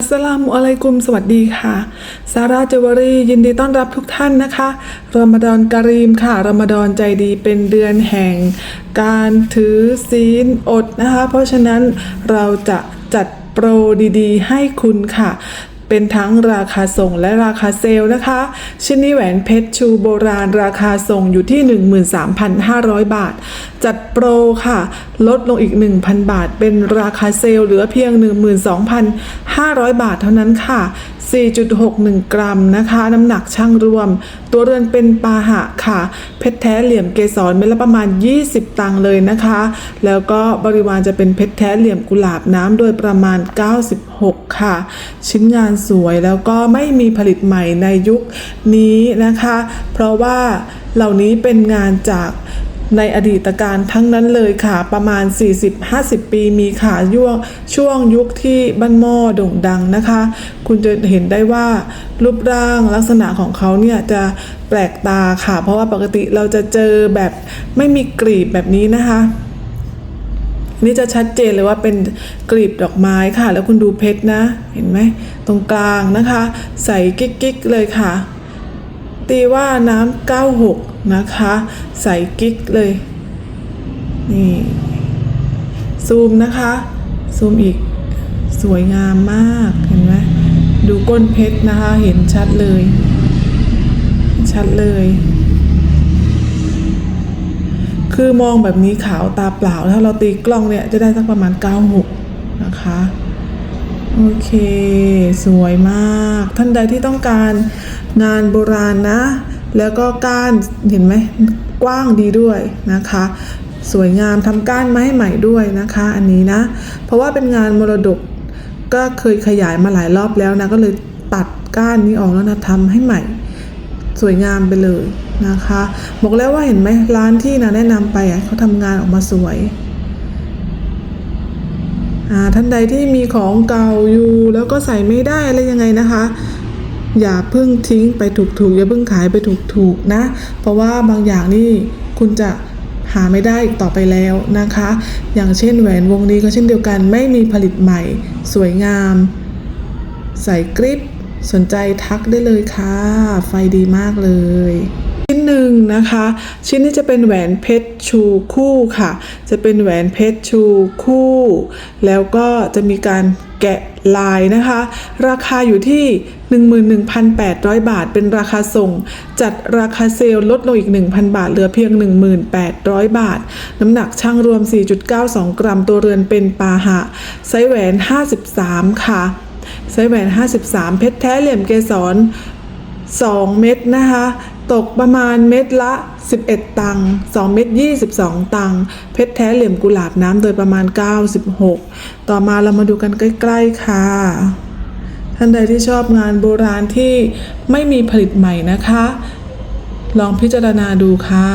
อัสสลามุอะลัยกุมสวัสดีค่ะ ซาร่าเจวเวรียินดีต้อนรับทุกท่านนะคะรอมฎอนการีมค่ะรอมฎอนใจดีเป็นเดือนแห่ง การถือศีลอดนะคะ เพราะฉะนั้นเราจะจัดโปรดีๆ ให้คุณค่ะ เป็นทั้งราคาส่งและราคาเซลล์นะคะ ชิ้นนี้แหวนเพชรชูโบราณราคาส่งอยู่ที่ 13,500 บาท จัดโปรค่ะ ลดลงอีก 1,000 บาท เป็นราคาเซลล์เหลือเพียง 12,500 บาทเท่านั้นค่ะ 4.61 กรัมนะคะ น้ำหนักช่างรวม ตัวเรือนเป็นปาหะค่ะ เพชรแท้เหลี่ยมเกสรเม็ดละประมาณ 20 ตังเลยนะคะ แล้วก็บริวารจะเป็นเพชรแท้เหลี่ยมกุหลาบน้ำโดยประมาณ 96 ค่ะ ชิ้นงานสวยแล้วก็ไม่มีผลิตใหม่ในยุคนี้นะคะ เพราะว่าเหล่านี้เป็นงานจาก ในอดีตการทั้งนั้นเลยค่ะประมาณ 40-50 ปีมีค่ะย่วงช่วงยุคที่บ้านหม้อโด่งดังนะคะ คุณจะเห็นได้ว่ารูปร่างลักษณะของเขาเนี่ยจะแปลกตาค่ะ เพราะว่าปกติเราจะเจอแบบไม่มีกลีบแบบนี้นะคะนี่จะชัดเจนเลยว่าเป็นกลีบดอกไม้ค่ะ แล้วคุณดูเพชรนะ เห็นไหมตรงกลางนะคะ ใส่กิ๊กๆเลยค่ะ ตีว่าน้ำ96 นะคะ ใส่กิ๊กเลย นี่ซูมนะคะ ซูมอีกสวยงามมากเห็นไหมดูก้นเพชรนะคะ เห็นชัดเลย ชัดเลย คือมองแบบนี้ขาวตาเปล่า ถ้าเราตีกล้องเนี่ย จะได้สักประมาณ 96 นะคะ โอเค สวยมาก ท่านใดที่ต้องการงานโบราณนะ แล้วก็ก้านเห็นไหมกว้างดีด้วยนะคะ สวยงามทำก้านไม้ใหม่ด้วยนะคะ อันนี้นะ เพราะว่าเป็นงานมรดกก็เคยขยายมาหลายรอบแล้วนะก็เลยตัดก้านนี้ออกแล้วนะทำให้ใหม่ สวยงามไปเลยนะคะ บอกแล้วว่าเห็นไหมร้านที่นะแนะนำไปอะเขาทำงานออกมาสวยอ่าท่านใดที่มีของเก่าอยู่แล้วก็ใส่ไม่ได้อะไรยังไงนะคะ อย่าเพิ่งทิ้งไปถูกๆอย่าเพิ่งขายไปถูกๆนะ เพราะว่าบางอย่างนี่คุณจะหาไม่ได้อีกต่อไปแล้วนะคะ อย่างเช่นแหวนวงนี้ก็เช่นเดียวกันไม่มีผลิตใหม่ สวยงาม ใส่กริปสนใจทักได้เลยค่ะ ไฟดีมากเลย ชิ้นหนึ่งนะคะ ชิ้นนี้จะเป็นแหวนเพชรชูคู่ค่ะ จะเป็นแหวนเพชรชูคู่ แล้วก็จะมีการ แกะลายนะคะ ราคาอยู่ที่ 11,800 บาท เป็นราคาส่ง จัดราคาเซลล์ลดลงอีก 1,000 บาท เหลือเพียง 1,800 บาท น้ำหนักช่างรวม 4.92 กรัม ตัวเรือนเป็นปาหะ ไซแหวน 53 ค่ะ ไซแหวน 53 เพชรแท้เหลี่ยมเกสร 2 เม็ดนะคะ ตกประมาณเม็ดละ 11 ตังค์2เม็ด22 ตังค์เพชรแท้เหลี่ยมกุหลาบน้ำโดยประมาณ 96 ต่อมาเรามาดูกันใกล้ๆค่ะ ท่านใดที่ชอบงานโบราณที่ไม่มีผลิตใหม่นะคะ ลองพิจารณาดูค่ะ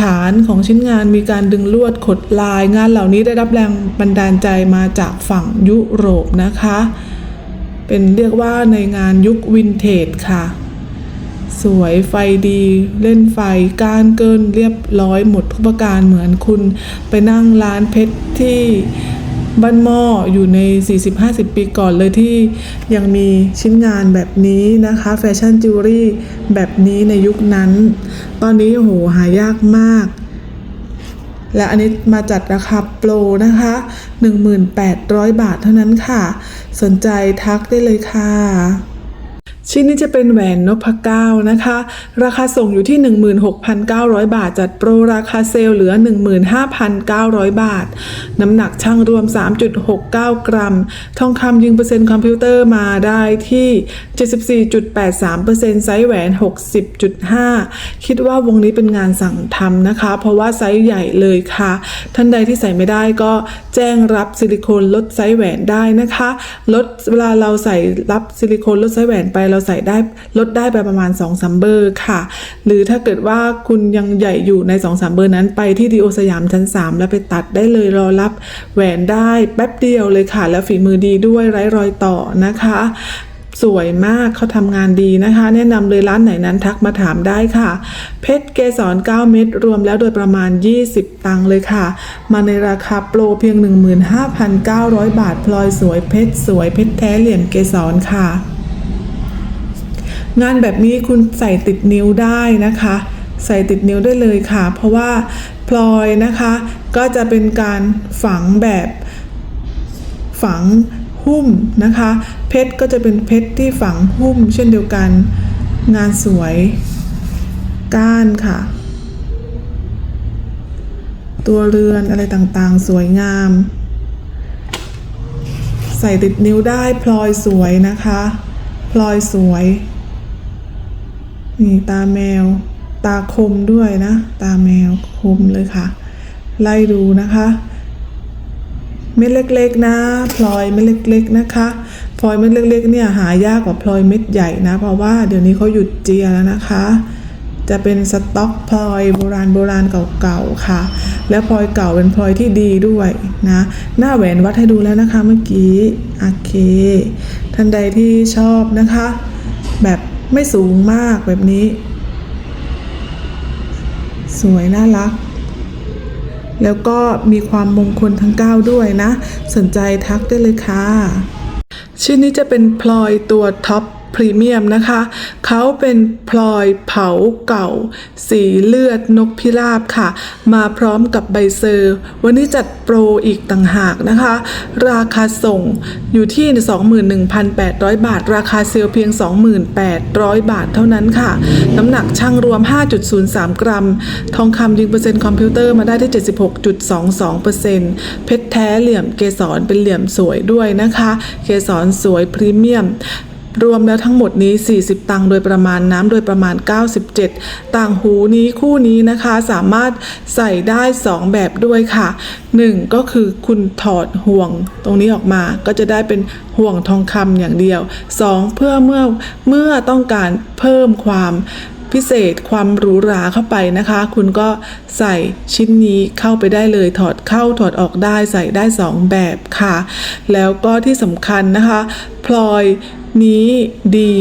ฐานของชิ้นงานมีการดึงลวดขดลาย งานเหล่านี้ได้รับแรงบันดาลใจมาจากฝั่งยุโรปนะคะ เป็นเรียกว่าในงานยุควินเทจค่ะ สวยไฟดีเล่นไฟก้านเกินเรียบร้อยหมดทุกประการเหมือนคุณไปนั่งร้านเพชรที่บ้านหม้ออยู่ใน 40-50 ปีก่อนเลยที่ยังมีชิ้นงานแบบนี้นะคะแฟชั่นจิวเวลรี่แบบนี้ในยุคนั้น ตอนนี้โอ้โหหายากมาก และอันนี้มาจัดราคาโปรนะคะ 1,800 บาทเท่านั้นค่ะ สนใจทักได้เลยค่ะ ชิ้นนี้จะเป็นแหวนนพเก้านะคะ ราคาส่งอยู่ที่ 16,900 บาท จัดโปรราคาเซลล์เหลือ 15,900 บาท น้ำหนักช่างรวม 3.69 กรัม ทองคำยิงเปอร์เซ็นต์คอมพิวเตอร์มาได้ที่ 74.83%ไซส์แหวน 60.5 คิดว่าวงนี้เป็นงานสั่งทำนะคะ เพราะว่าไซส์ใหญ่เลยค่ะ ท่านใดที่ใส่ไม่ได้ก็แจ้งรับซิลิโคนลดไซส์แหวนได้นะคะ ลดเวลาเราใส่รับซิลิโคนลดไซส์แหวนไปเราราใส่ได้ลดได้ไปประมาณ 2-3เบอร์ค่ะ หรือถ้าเกิดว่าคุณยังใหญ่อยู่ใน 2-3เบอร์นั้นไปที่ดีโอสยามชั้น 3 แล้วไปตัดได้เลยรอรับแหวนได้แป๊บเดียวเลยค่ะ แล้วฝีมือดีด้วยไร้รอยต่อนะคะสวยมากเขาทำงานดีนะคะ แนะนำเลยร้านไหนนั้นทักมาถามได้ค่ะ เพชรเกสร 9 เม็ดรวมแล้วโดยประมาณ 20 ตังค์เลยค่ะ มาในราคาโปรเพียง 15,900 บาท พลอยสวยเพชรสวยเพชรแท้เหลี่ยมเกสรค่ะ งานแบบนี้คุณใส่ติดนิ้วได้นะคะ ใส่ติดนิ้วได้เลยค่ะ เพราะว่าพลอยนะคะก็จะเป็นการฝังแบบฝังหุ้มนะคะ เพชรก็จะเป็นเพชรที่ฝังหุ้ม เช่นเดียวกัน งานสวยก้านค่ะ ตัวเรือนอะไรต่างๆ สวยงาม ใส่ติดนิ้วได้พลอยสวยนะคะ พลอยสวย นี่ตาแมว ตาคมด้วยนะ ตาแมวคมเลยค่ะ ไล่ดูนะคะ เม็ดเล็กๆนะพลอยเม็ดเล็ก ๆ นะคะพลอยเม็ดเล็ก ๆ เนี่ยหายากกว่าพลอยเม็ดใหญ่นะ เพราะว่าเดี๋ยวนี้เขาหยุดเจียแล้วนะคะ จะเป็นสต็อกพลอยโบราณโบราณเก่าๆค่ะ และพลอยเก่าเป็นพลอยที่ดีด้วยนะ หน้าแหวนวัดให้ดูแล้วนะคะเมื่อกี้โอเค ท่านใดที่ชอบนะคะ แบบ ไม่สูงมากแบบนี้ สวยน่ารัก แล้วก็มีความมงคลทั้ง 9 ด้วยนะ สนใจทักได้เลยค่ะ ชิ้นนี้จะเป็นพลอยตัวท็อป พรีเมียมนะคะ เขาเป็นพลอยเผาเก่า สีเลือดนกพิราบค่ะ มาพร้อมกับใบเซอร์ วันนี้จัดโปรอีกต่างหากนะคะ ราคาส่งอยู่ที่ 21,800 บาท ราคาเซลล์เพียง 2,800 บาทเท่านั้นค่ะ น้ำหนักช่างรวม 5.03 กรัม ทองคำยิงเปอร์เซ็นต์คอมพิวเตอร์มาได้ที่ 76.22%เพชรแท้เหลี่ยมเกสรเป็นเหลี่ยมสวยด้วยนะคะ เกสรสวยพรีเมียม รวมแล้วทั้งหมดนี้ 40 ตังค์โดยประมาณน้ำโดยประมาณ 97 ต่างหูนี้คู่นี้นะคะสามารถใส่ได้ 2 แบบด้วยค่ะ 1 ก็คือคุณถอดห่วงตรงนี้ออกมาก็จะได้เป็นห่วงทองคำอย่างเดียว 2 เพื่อเมื่อเมื่อต้องการเพิ่มความ พิเศษความหรูหราเข้าไปนะคะ คุณก็ใส่ชิ้นนี้เข้าไปได้เลยถอดเข้าถอดออกได้ใส่ได้ 2 แบบค่ะ แล้วก็ที่สำคัญนะคะพลอยนี้ดี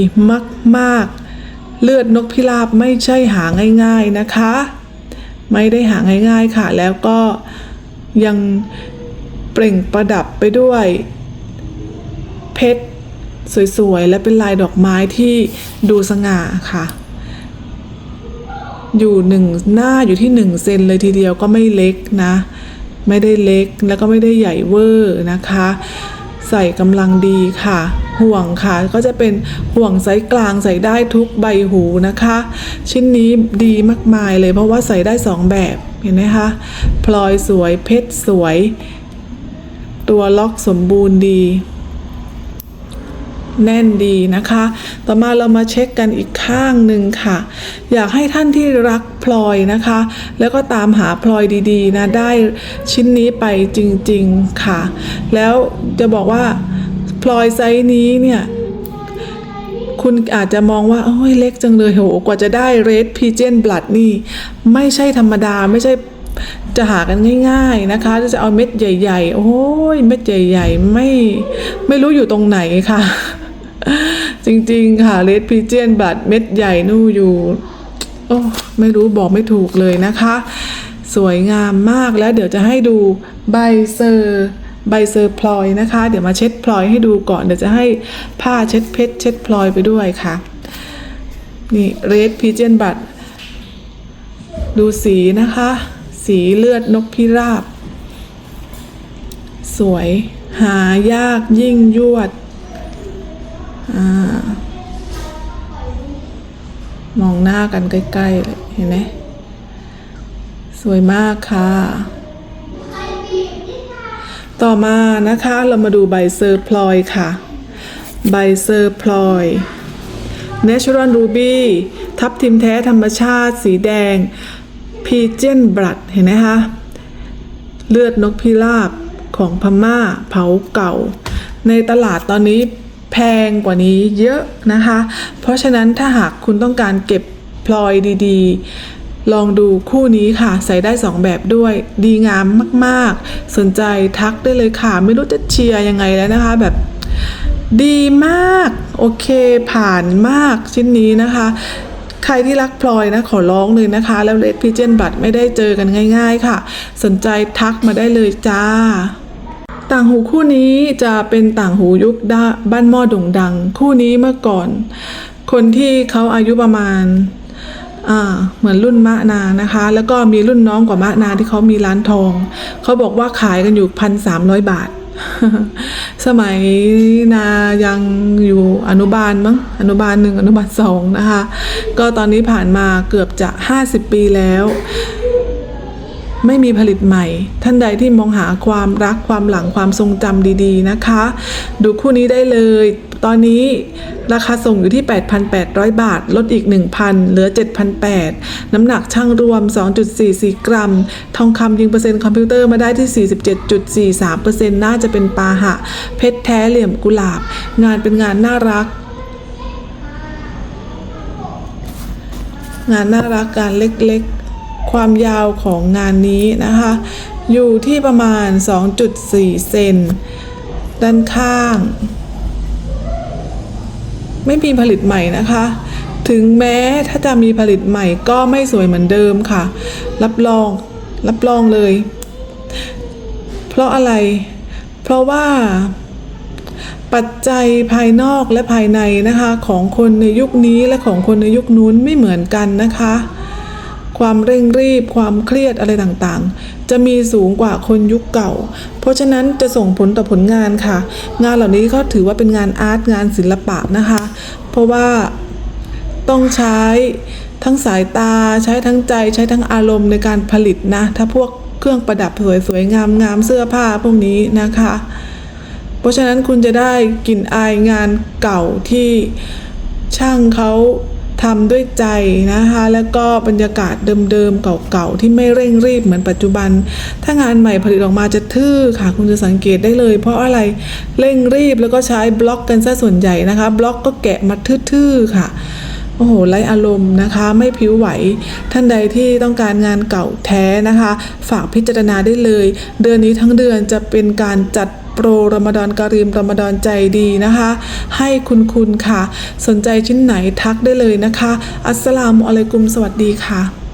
มากๆ เลือดนกพิราบไม่ใช่หาง่าย ๆนะคะ ไม่ได้หาง่าย ๆค่ะ แล้วก็ยังเปล่งประดับไปด้วย เพชรสวยๆ และเป็นลายดอกไม้ที่ดูสง่าค่ะ อยู่หนึ่งหน้าอยู่ที่หนึ่งเซนเลยทีเดียวก็ไม่เล็กนะ ไม่ได้เล็กแล้วก็ไม่ได้ใหญ่เวอร์นะคะ ใส่กำลังดีค่ะ ห่วงค่ะก็จะเป็นห่วงไซส์กลางใส่ได้ทุกใบหูนะคะ ชิ้นนี้ดีมากมายเลยเพราะว่าใส่ได้สองแบบเห็นไหมคะพลอยสวยเพชรสวย ตัวล็อกสมบูรณ์ดี แน่นดีนะคะ ต่อมาเรามาเช็คกันอีกข้างหนึ่งค่ะ อยากให้ท่านที่รักพลอยนะคะ แล้วก็ตามหาพลอยดีๆนะได้ชิ้นนี้ไปจริงๆค่ะ แล้วจะบอกว่าพลอยไซส์นี้เนี่ยคุณอาจจะมองว่าโอ้ยเล็กจังเลยโหกว่าจะได้เรดพีเจนบลัดนี่ ไม่ใช่ธรรมดาไม่ใช่จะหากันง่าย ๆนะคะ จะเอาเม็ดใหญ่ ๆ โอ้ยเม็ดใหญ่ ๆ ไม่ไม่รู้อยู่ตรงไหนค่ะ จริงๆค่ะเรดพีเจียนบัตเม็ดใหญ่นู่อยู่โอ้ไม่รู้บอกไม่ถูกเลยนะคะ สวยงามมากแล้วเดี๋ยวจะให้ดูใบเซอร์ใบเซอร์พลอยนะคะ เดี๋ยวมาเช็ดพลอยให้ดูก่อนเดี๋ยวจะให้ผ้าเช็ดเพชรเช็ดพลอยไปด้วยค่ะนี่เรดพีเจนบัตดูสีนะคะ สีเลือดนกพิราบ สวยหายากยิ่งยวด อมองหน้ากันใกล้ๆเลยเห็นไหมสวยมากค่ะ ต่อมานะคะเรามาดูใบเซอร์พลอยค่ะ ใบเซอร์พลอย Natural Ruby ทับทิมแท้ธรรมชาติ สีแดง Pigeon Blood เห็นไหมคะ เลือดนกพิราบของพม่าเผาเก่า ในตลาดตอนนี้ แพงกว่านี้เยอะนะคะ เพราะฉะนั้นถ้าหากคุณต้องการเก็บพลอยดีๆ ลองดูคู่นี้ค่ะ ใส่ได้ 2 แบบด้วย ดีงามมากๆ สนใจทักได้เลยค่ะ ไม่รู้จะเชียร์ยังไงแล้วนะคะ แบบดีมาก โอเคผ่านมากชิ้นนี้นะคะ ใครที่รักพลอยนะ ขอร้องเลยนะคะ แล้วเลดพิเจนบัตไม่ได้เจอกันง่าย ๆ ค่ะ สนใจทักมาได้เลยจ้า ต่างหูคู่นี้จะเป็นต่างหูยุคด้บ้านหม้อด่งดัง คู่นี้เมื่อก่อน คนที่เขาอายุประมาณอ่าเหมือนรุ่นมะนานะคะ แล้วก็มีรุ่นน้องกว่ามะนาที่เขามีร้านทอง เขาบอกว่าขายกันอยู่พันสามร้อยบาท สมัยนายังอยู่อนุบาลมั้งอนุบาลหนึ่งอนุบาลสองนะคะ ก็ตอนนี้ผ่านมาเกือบจะ 50 ปีแล้ว ไม่มีผลิตใหม่ ท่านใดที่มองหาความรักความหลังความทรงจำดีๆนะคะ ดูคู่นี้ได้เลย ตอนนี้ราคาส่งอยู่ที่ 8,800 บาท ลดอีก 1,000 เหลือ 7,800 น้ำหนักช่างรวม 2.44 กรัม ทองคำยิงเปอร์เซ็นต์คอมพิวเตอร์มาได้ที่ 47.43%น่าจะเป็นปาหะ เพชรแท้เหลี่ยมกุหลาบ งานเป็นงานน่ารักงานน่ารักการเล็ก ความยาวของงานนี้นะคะ อยู่ที่ประมาณ 2.4 เซนด้านข้าง ไม่มีผลิตใหม่นะคะ ถึงแม้ถ้าจะมีผลิตใหม่ก็ไม่สวยเหมือนเดิมค่ะ รับรองรับรองเลย เพราะอะไร เพราะว่าปัจจัยภายนอกและภายในนะคะ ของคนในยุคนี้และของคนในยุคนู้นไม่เหมือนกันนะคะ ความเร่งรีบ ความเครียดอะไรต่างๆ จะมีสูงกว่าคนยุคเก่า เพราะฉะนั้นจะส่งผลต่อผลงานค่ะ งานเหล่านี้ก็ถือว่าเป็นงานอาร์ตงานศิลปะนะคะ เพราะว่าต้องใช้ทั้งสายตาใช้ทั้งใจใช้ทั้งอารมณ์ในการผลิตนะ ถ้าพวกเครื่องประดับสวยๆงามๆเสื้อผ้าพวกนี้นะคะ เพราะฉะนั้นคุณจะได้กลิ่นอายงานเก่าที่ช่างเขา ทำด้วยใจนะคะ แล้วก็บรรยากาศเดิมๆเก่าๆที่ไม่เร่งรีบเหมือนปัจจุบัน ถ้างานใหม่ผลิตออกมาจะทื่อค่ะ คุณจะสังเกตได้เลย เพราะอะไรเร่งรีบแล้วก็ใช้บล็อกกันซะส่วนใหญ่นะคะ บล็อกก็แกะมาทื่อๆค่ะโอ้โหไร้อารมณ์นะคะไม่ผิวไหว ท่านใดที่ต้องการงานเก่าแท้นะคะ ฝากพิจารณาได้เลย เดือนนี้ทั้งเดือนจะเป็นการจัด โปรรมดอนการีมรมดอนใจดีนะคะ ให้คุณคุณค่ะ สนใจชิ้นไหนทักได้เลยนะคะ อัสสลามุอะลัยกุมสวัสดีค่ะ